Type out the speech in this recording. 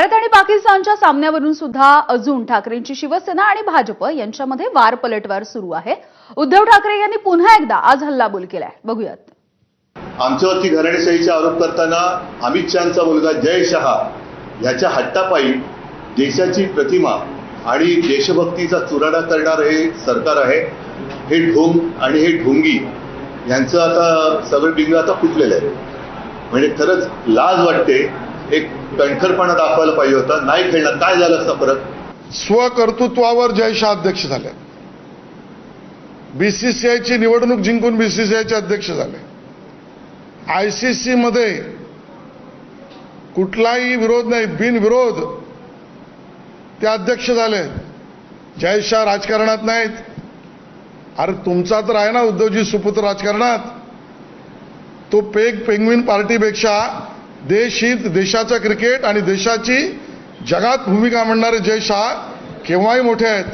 भारत आणि पाकिस्तानच्या सामन्यावरून सुद्धा अजून ठाकरेंची शिवसेना आणि भाजप यांच्यामध्ये वार पलटवार सुरू आहे. उद्धव ठाकरे यांनी पुन्हा एकदा आज हल्लाबोल केलाय. बघूयात. आमच्यावरती घराणेशाहीचा आरोप करताना अमित शहाचा मुलगा जय शहा याच्या हट्टापायी देशाची प्रतिमा आणि देशभक्तीचा चुराडा करणार हे सरकार आहे. हे ढोंग आणि हे ढोंगी यांचं आता सगळं डिंग आता फुटलेलं आहे. म्हणजे खरंच लाज वाटते एक कणखरपणा दाखवायला पाहिजे होता. नाही खेळणार काय झालं असतं परत? स्वकर्तृत्वावर जयशाह अध्यक्ष झाले बीसीसीआयची निवडणूक जिंकून बीसीसीआयचे अध्यक्ष झाले. आयसीसी मध्ये कुठलाही विरोध नाही बिनविरोध ते अध्यक्ष झाले. जयशाह राजकारणात नाहीत. अरे तुमचा तर आहे ना उद्धवजी सुपुत्र राजकारणात. तो पेग पेंग्विन पार्टीपेक्षा देशहित देशाचं क्रिकेट आणि देशाची जगात भूमिका म्हणणारे जय शाह केव्हाही मोठे आहेत.